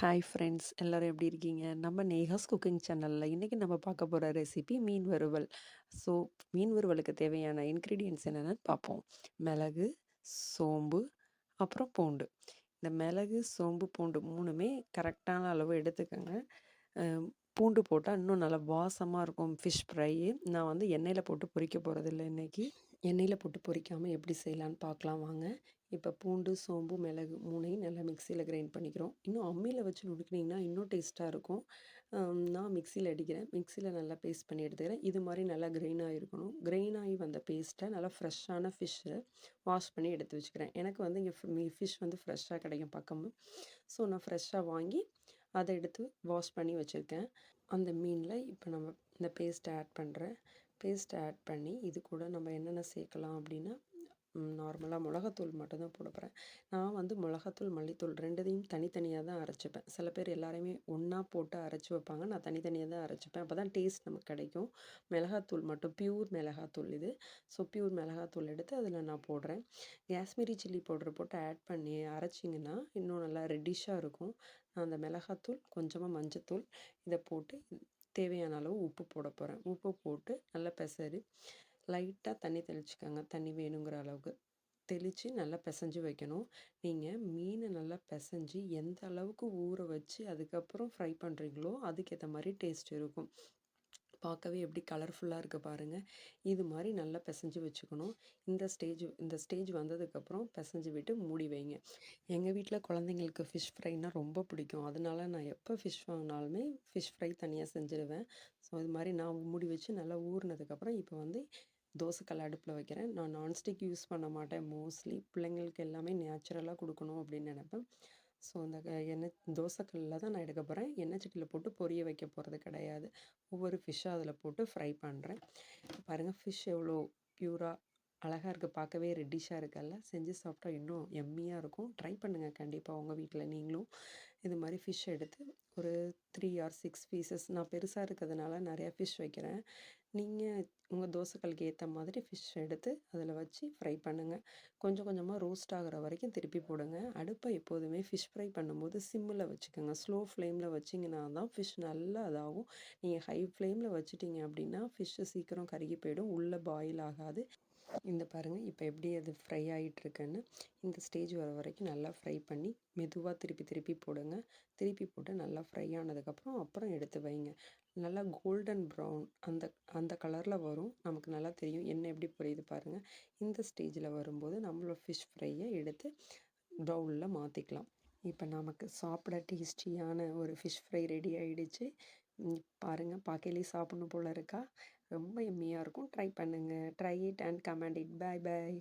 Hi friends எல்லோரும் எப்படி இருக்கீங்க? நம்ம நேஹாஸ் குக்கிங் சேனலில் இன்றைக்கி நம்ம பார்க்க போகிற ரெசிபி மீன் வறுவல். ஸோ மீன் வறுவலுக்கு தேவையான இன்க்ரீடியன்ஸ் என்னென்னு பார்ப்போம். மிளகு சோம்பு அப்புறம் பூண்டு. இந்த மிளகு சோம்பு பூண்டு மூணுமே கரெக்டான அளவு எடுத்துக்கோங்க. பூண்டு போட்டால் இன்னும் நல்லா வாசமாக இருக்கும். ஃபிஷ் ஃப்ரை நான் வந்து எண்ணெயில் போட்டு பொரிக்க போகிறதில்ல இன்றைக்கி எண்ணெயில் போட்டு பொரிக்காமல் எப்படி செய்யலான்னு பார்க்கலாம் வாங்க. இப்போ பூண்டு சோம்பு மிளகு மூணையும் நல்லா மிக்சியில் கிரைண்ட் பண்ணிக்கிறோம். இன்னும் அம்மியில் வச்சு நுணுக்கினீங்கன்னா இன்னும் டேஸ்ட்டாக இருக்கும். நான் மிக்சியில் அடிக்கிறேன். மிக்சியில் நல்லா பேஸ்ட் பண்ணி எடுத்துக்கிறேன். இது மாதிரி நல்லா கிரைன் ஆகிருக்கணும். கிரைன் ஆகி வந்த பேஸ்ட்டை நல்லா ஃப்ரெஷ்ஷான ஃபிஷ்ஷை வாஷ் பண்ணி எடுத்து வச்சுக்கிறேன். எனக்கு வந்து இங்கே ஃபிஷ் வந்து ஃப்ரெஷ்ஷாக கிடைக்கும் பக்கமும் ஸோ நான் ஃப்ரெஷ்ஷாக வாங்கி அதை எடுத்து வாஷ் பண்ணி வச்சுருக்கேன். அந்த மீனில் இப்போ நம்ம இந்த பேஸ்ட்டை ஆட் பண்ணுறேன் பேஸ்ட் ஆட் பண்ணி இது கூட நம்ம என்னென்ன சேர்க்கலாம் அப்படின்னா நார்மலாக மிளகாத்தூள் மட்டும்தான் போட போகிறேன் நான் வந்து மிளகாத்தூள் மல்லித்தூள் ரெண்டுத்தையும் தனித்தனியாக தான் அரைச்சிப்பேன். சில பேர் எல்லாரையுமே ஒன்றா போட்டு அரைச்சி வைப்பாங்க. நான் தனித்தனியாக தான் அரைச்சிப்பேன். அப்போ தான் டேஸ்ட் நமக்கு கிடைக்கும். மிளகாத்தூள் மட்டும் பியூர் மிளகாத்தூள் இது. ஸோ பியூர் மிளகாத்தூள் எடுத்து அதில் நான் போடுறேன். காஷ்மீரி சில்லி பவுடர் போட்டு ஆட் பண்ணி அரைச்சிங்கன்னா இன்னும் நல்லா ரெட்டிஷாக இருக்கும். நான் அந்த மிளகாத்தூள் கொஞ்சமாக மஞ்சத்தூள் இதை போட்டு தேவையான அளவு உப்பு போட போகிறேன் உப்பு போட்டு நல்லா பெசரி லைட்டாக தண்ணி தெளிச்சுக்கோங்க. தண்ணி வேணுங்கிற அளவுக்கு. தெளித்து நல்லா பிசைஞ்சு வைக்கணும். நீங்கள் மீனை நல்லா பிசைஞ்சு எந்த அளவுக்கு ஊற வச்சு அதுக்கப்புறம் ஃப்ரை பண்ணுறீங்களோ அதுக்கேற்ற மாதிரி டேஸ்ட் இருக்கும். பார்க்கவே எப்படி கலர்ஃபுல்லாக இருக்குது பாருங்கள் இது மாதிரி நல்லா பிசைஞ்சு வச்சுக்கணும். இந்த ஸ்டேஜ் இந்த ஸ்டேஜ் வந்ததுக்கப்புறம் பிசைஞ்சு விட்டு மூடி வைங்க. எங்கள் வீட்டில் குழந்தைங்களுக்கு ஃபிஷ் ஃப்ரைனால் ரொம்ப பிடிக்கும். அதனால நான் எப்போ ஃபிஷ் வாங்கினாலுமே ஃபிஷ் ஃப்ரை தனியாக செஞ்சுடுவேன் ஸோ இது மாதிரி நான் மூடி வச்சு நல்லா ஊறினதுக்கப்புறம் இப்போ வந்து தோசைக்கல் அடுப்பில் வைக்கிறேன். நான் நான்ஸ்டிக் யூஸ் பண்ண மாட்டேன். மோஸ்ட்லி பிள்ளைங்களுக்கு எல்லாமே நேச்சுரலாக கொடுக்கணும் அப்படின்னு நினப்பேன். ஸோ அந்த எண்ணெய் தோசைக்கல்லில் தான் நான் எடுக்க போகிறேன் எண்ணெய் சட்டியில் போட்டு பொரிய வைக்க போகிறது கிடையாது. ஒவ்வொரு ஃபிஷ்ஷாக அதில் போட்டு ஃப்ரை பண்ணுறேன் பாருங்கள் ஃபிஷ் எவ்வளோ ப்யூராக அழகாக இருக்குது பார்க்கவே ரெட்டிஷாக இருக்கல்ல. செஞ்சு சாப்பிட்டா இன்னும் எம்மியாக இருக்கும். ட்ரை பண்ணுங்கள் கண்டிப்பாக உங்கள் வீட்டில் நீங்களும். இது மாதிரி ஃபிஷ் எடுத்து ஒரு த்ரீ ஆர் சிக்ஸ் பீசஸ் நான் பெருசாக இருக்கிறதுனால நிறையா ஃபிஷ் வைக்கிறேன். நீங்கள் உங்கள் தோசைகளுக்கு ஏற்ற மாதிரி ஃபிஷ் எடுத்து அதில் வச்சு ஃப்ரை பண்ணுங்கள் கொஞ்சம் கொஞ்சமாக ரோஸ்ட் ஆகிற வரைக்கும் திருப்பி போடுங்க. அடுப்பை எப்போதுமே ஃபிஷ் ஃப்ரை பண்ணும்போது சிம்மில் வச்சுக்கோங்க. ஸ்லோ ஃப்ளேமில் வச்சிங்கன்னா தான் ஃபிஷ் நல்லா இதாகும். நீங்கள் ஹை ஃப்ளேமில் வச்சுட்டிங்க அப்படின்னா ஃபிஷ்ஷு சீக்கிரம் கருகி போயிடும். உள்ளே பாயில் ஆகாது. இந்த பாருங்கள் இப்போ எப்படி அது ஃப்ரை ஆகிட்டுருக்குன்னு இந்த ஸ்டேஜ் வர வரைக்கும் நல்லா ஃப்ரை பண்ணி மெதுவாக திருப்பி திருப்பி போடுங்க. திருப்பி போட்டு நல்லா ஃப்ரை ஆனதுக்கப்புறம் அப்புறம் எடுத்து வைங்க. நல்லா கோல்டன் ப்ரௌன் அந்த அந்த கலரில் வரும். நமக்கு நல்லா தெரியும். என்ன எப்படி புரியுது பாருங்கள் இந்த ஸ்டேஜில் வரும்போது நம்மளோட ஃபிஷ் ஃப்ரையை எடுத்து பவுலில் மாற்றிக்கலாம் இப்போ நமக்கு சாப்பிட டேஸ்டியான ஒரு ஃபிஷ் ஃப்ரை ரெடி ஆகிடுச்சு பாருங்கள் பார்க்கையிலே சாப்பிட்ணும் போல் இருக்கா? ரொம்ப எம்மியாக இருக்கும். ட்ரை பண்ணுங்கள் try it and comment it bye bye